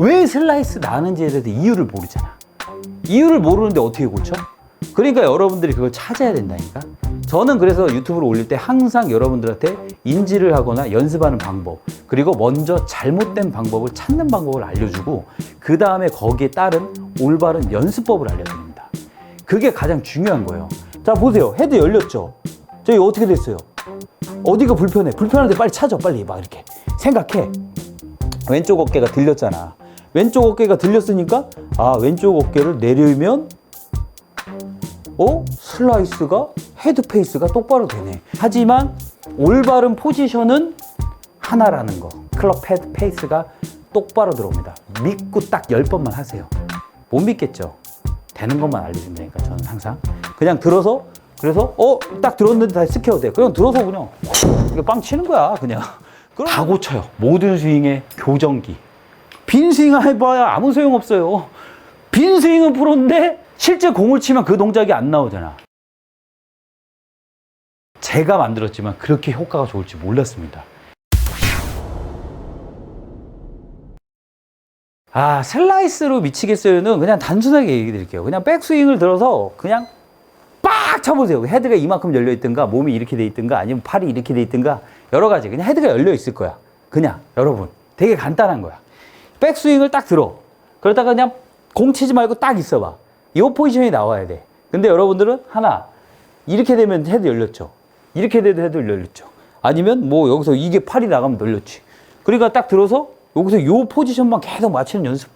왜 슬라이스 나는지에 대해서 이유를 모르잖아. 이유를 모르는데 어떻게 고쳐? 그러니까 여러분들이 그걸 찾아야 된다니까. 저는 그래서 유튜브를 올릴 때 항상 여러분들한테 인지를 하거나 연습하는 방법, 그리고 먼저 잘못된 방법을 찾는 방법을 알려주고, 그 다음에 거기에 따른 올바른 연습법을 알려드립니다. 그게 가장 중요한 거예요. 자, 보세요. 헤드 열렸죠? 저기 어떻게 됐어요? 어디가 불편해? 불편한데 빨리 찾아, 빨리. 막 이렇게. 생각해. 왼쪽 어깨가 들렸잖아. 왼쪽 어깨가 들렸으니까 아 왼쪽 어깨를 내리면 어 슬라이스가 헤드 페이스가 똑바로 되네. 하지만 올바른 포지션은 하나라는 거. 클럽 헤드 페이스가 똑바로 들어옵니다. 믿고 딱 10번만 하세요. 못 믿겠죠? 되는 것만 알려주면 되니까 저는 항상 그냥 들어서 그래서 어 딱 들었는데 다시 스퀘어 돼. 그냥 들어서 그냥 빵 치는 거야 그냥. 다 고쳐요. 모든 스윙의 교정기. 빈 스윙 해봐야 아무 소용 없어요. 빈 스윙은 프로인데 실제 공을 치면 그 동작이 안 나오잖아. 제가 만들었지만 그렇게 효과가 좋을지 몰랐습니다. 아, 슬라이스로 미치겠어요는 그냥 단순하게 얘기 드릴게요. 그냥 백스윙을 들어서 그냥 빡 쳐보세요. 헤드가 이만큼 열려 있든가, 몸이 이렇게 돼 있든가, 아니면 팔이 이렇게 돼 있든가, 여러 가지. 그냥 헤드가 열려 있을 거야. 그냥, 여러분. 되게 간단한 거야. 백스윙을 딱 들어. 그러다가 그냥 공 치지 말고 딱 있어봐. 이 포지션이 나와야 돼. 근데 여러분들은 하나, 이렇게 되면 헤드 열렸죠. 이렇게 돼도 헤드 열렸죠. 아니면 뭐 여기서 이게 팔이 나가면 열렸지. 그러니까 딱 들어서 여기서 요 포지션만 계속 맞추는 연습.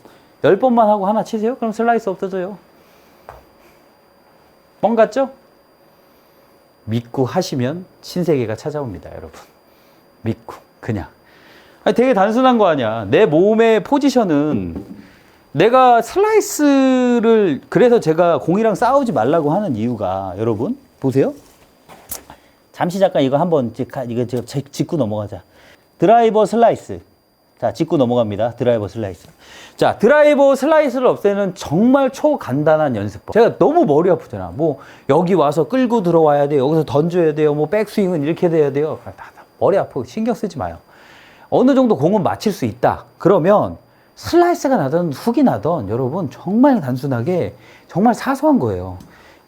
열 번만 하고 하나 치세요. 그럼 슬라이스 없어져요. 뻥 같죠? 믿고 하시면 신세계가 찾아옵니다, 여러분. 믿고 그냥. 아니, 되게 단순한 거 아니야. 내 몸의 포지션은 내가 슬라이스를 그래서 제가 공이랑 싸우지 말라고 하는 이유가 여러분 보세요. 잠시 잠깐 이거 한번 이거 제가 짚- 짚고 넘어가자. 드라이버 슬라이스. 자, 짚고 넘어갑니다. 드라이버 슬라이스. 자, 드라이버 슬라이스를 없애는 정말 초간단한 연습법. 제가 너무 머리 아프잖아. 뭐, 여기 와서 끌고 들어와야 돼요. 여기서 던져야 돼요. 뭐, 백스윙은 이렇게 돼야 돼요. 다, 다 머리 아프고 신경 쓰지 마요. 어느 정도 공은 맞힐 수 있다. 그러면 슬라이스가 나든 훅이 나든 여러분 정말 단순하게 정말 사소한 거예요.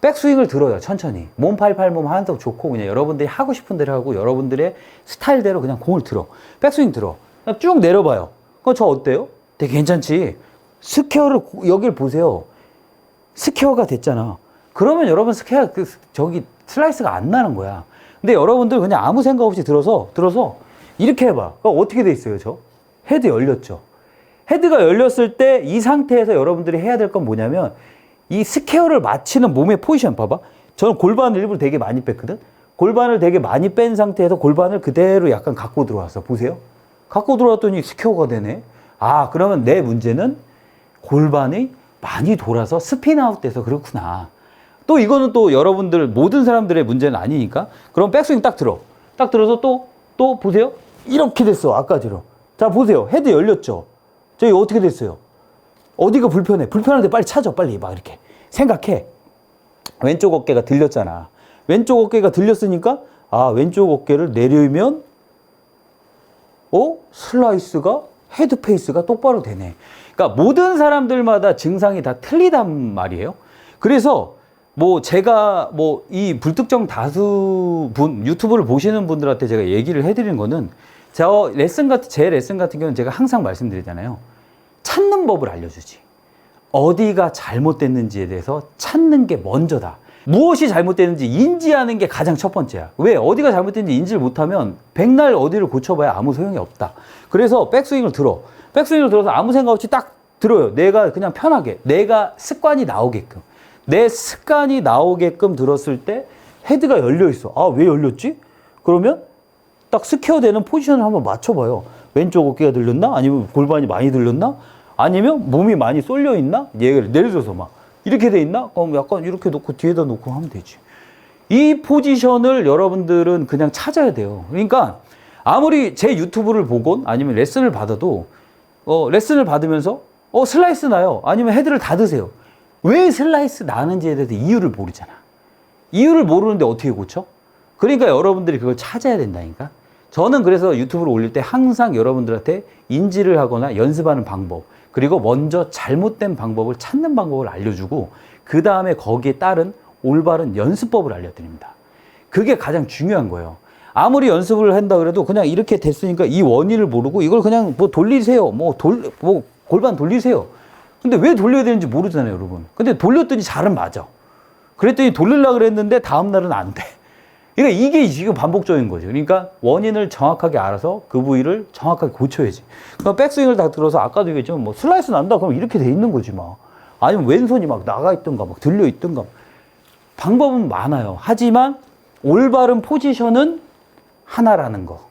백스윙을 들어요, 천천히. 몸팔, 팔몸 하나도 좋고, 그냥 여러분들이 하고 싶은 대로 하고, 여러분들의 스타일대로 그냥 공을 들어. 백스윙 들어. 쭉 내려봐요. 그럼 저 어때요? 되게 괜찮지? 스퀘어를, 고- 여길 보세요. 스퀘어가 됐잖아. 그러면 여러분 스퀘어, 그, 저기, 슬라이스가 안 나는 거야. 근데 여러분들 그냥 아무 생각 없이 들어서, 들어서, 이렇게 해봐. 그럼 어떻게 돼 있어요, 저? 헤드 열렸죠? 헤드가 열렸을 때 이 상태에서 여러분들이 해야 될 건 뭐냐면 이 스퀘어를 맞추는 몸의 포지션 봐봐. 저는 골반을 일부러 되게 많이 뺐거든. 골반을 되게 많이 뺀 상태에서 골반을 그대로 약간 갖고 들어왔어. 보세요. 갖고 들어왔더니 스퀘어가 되네. 아, 그러면 내 문제는 골반이 많이 돌아서 스핀 아웃 돼서 그렇구나. 또 이거는 또 여러분들 모든 사람들의 문제는 아니니까. 그럼 백스윙 딱 들어. 딱 들어서 또, 또 보세요. 이렇게 됐어. 아까처럼. 자, 보세요. 헤드 열렸죠? 저기 어떻게 됐어요? 어디가 불편해? 불편한데 빨리 찾아, 빨리. 막 이렇게. 생각해. 왼쪽 어깨가 들렸잖아. 왼쪽 어깨가 들렸으니까, 아, 왼쪽 어깨를 내리면, 어? 슬라이스가, 헤드 페이스가 똑바로 되네. 그러니까 모든 사람들마다 증상이 다 틀리단 말이에요. 그래서, 뭐, 제가, 뭐, 이 불특정 다수 분, 유튜브를 보시는 분들한테 제가 얘기를 해드리는 거는, 저 레슨 같은, 제 레슨 같은 경우는 제가 항상 말씀드리잖아요. 찾는 법을 알려주지. 어디가 잘못됐는지에 대해서 찾는 게 먼저다. 무엇이 잘못됐는지 인지하는 게 가장 첫 번째야. 왜? 어디가 잘못됐는지 인지를 못하면 백날 어디를 고쳐봐야 아무 소용이 없다. 그래서 백스윙을 들어. 백스윙을 들어서 아무 생각 없이 딱 들어요. 내가 그냥 편하게. 내가 습관이 나오게끔. 내 습관이 나오게끔 들었을 때 헤드가 열려 있어. 아, 왜 열렸지? 그러면 딱 스퀘어 되는 포지션을 한번 맞춰봐요. 왼쪽 어깨가 들렸나? 아니면 골반이 많이 들렸나? 아니면 몸이 많이 쏠려 있나? 예를 들어서 막 이렇게 돼 있나? 그럼 약간 이렇게 놓고 뒤에다 놓고 하면 되지. 이 포지션을 여러분들은 그냥 찾아야 돼요. 그러니까 아무리 제 유튜브를 보건 아니면 레슨을 받아도 어, 레슨을 받으면서 어, 슬라이스 나요. 아니면 헤드를 닫으세요. 왜 슬라이스 나는지에 대해서 이유를 모르잖아. 이유를 모르는데 어떻게 고쳐? 그러니까 여러분들이 그걸 찾아야 된다니까. 저는 그래서 유튜브를 올릴 때 항상 여러분들한테 인지를 하거나 연습하는 방법, 그리고 먼저 잘못된 방법을 찾는 방법을 알려주고 그 다음에 거기에 따른 올바른 연습법을 알려드립니다. 그게 가장 중요한 거예요. 아무리 연습을 한다 그래도 그냥 이렇게 됐으니까 이 원인을 모르고 이걸 그냥 뭐 돌리세요. 뭐 돌, 뭐 골반 돌리세요. 근데 왜 돌려야 되는지 모르잖아요, 여러분. 근데 돌렸더니 잘은 맞아. 그랬더니 돌리려고 그랬는데 다음날은 안 돼. 그러니까 이게 지금 반복적인 거죠. 그러니까 원인을 정확하게 알아서 그 부위를 정확하게 고쳐야지. 그러니까 백스윙을 다 들어서 아까도 얘기했지만 뭐 슬라이스 난다 그럼 이렇게 돼 있는 거지 막. 아니면 왼손이 막 나가 있던가 막 들려 있던가. 방법은 많아요. 하지만 올바른 포지션은 하나라는 거.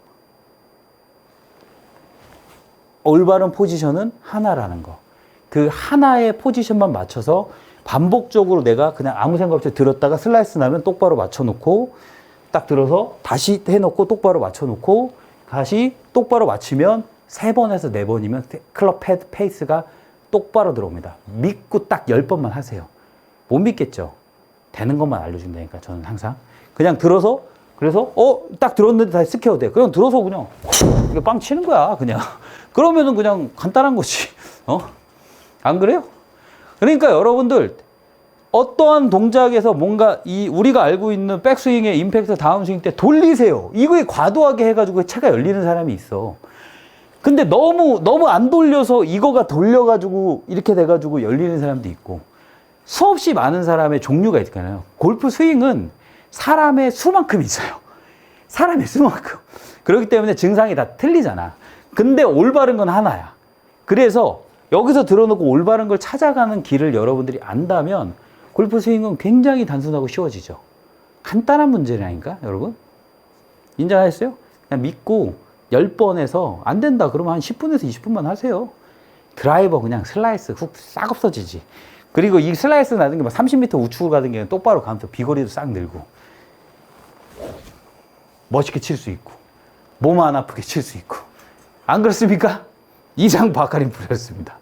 올바른 포지션은 하나라는 거. 그 하나의 포지션만 맞춰서 반복적으로 내가 그냥 아무 생각 없이 들었다가 슬라이스 나면 똑바로 맞춰놓고 딱 들어서 다시 해놓고 똑바로 맞춰놓고 다시 똑바로 맞추면 세 번에서 네 번이면 클럽 패드 페이스가 똑바로 들어옵니다. 믿고 딱 열 번만 하세요. 못 믿겠죠? 되는 것만 알려준다니까 저는 항상 그냥 들어서 그래서 어 딱 들었는데 다시 스퀘어 돼. 그냥 들어서 그냥 이게 빵 치는 거야 그냥. 그러면은 그냥 간단한 거지. 어? 안 그래요? 그러니까 여러분들 어떠한 동작에서 뭔가 이 우리가 알고 있는 백스윙의 임팩트 다운스윙 때 돌리세요. 이거에 과도하게 해가지고 차가 열리는 사람이 있어. 근데 너무 너무 안 돌려서 이거가 돌려가지고 이렇게 돼가지고 열리는 사람도 있고 수없이 많은 사람의 종류가 있잖아요. 골프 스윙은 사람의 수만큼 있어요. 사람의 수만큼. 그렇기 때문에 증상이 다 틀리잖아. 근데 올바른 건 하나야. 그래서 여기서 들어놓고 올바른 걸 찾아가는 길을 여러분들이 안다면 골프 스윙은 굉장히 단순하고 쉬워지죠. 간단한 문제라니까, 여러분. 인정하셨어요? 그냥 믿고 10번에서 안 된다 그러면 한 10분에서 20분만 하세요. 드라이버 그냥 슬라이스 훅 싹 없어지지. 그리고 이 슬라이스 나는 게막 30m 우측으로 가는 게 똑바로 가면서 비거리도 싹 늘고 멋있게 칠 수 있고 몸 안 아프게 칠 수 있고 안 그렇습니까? 이상 바카린 프로였습니다.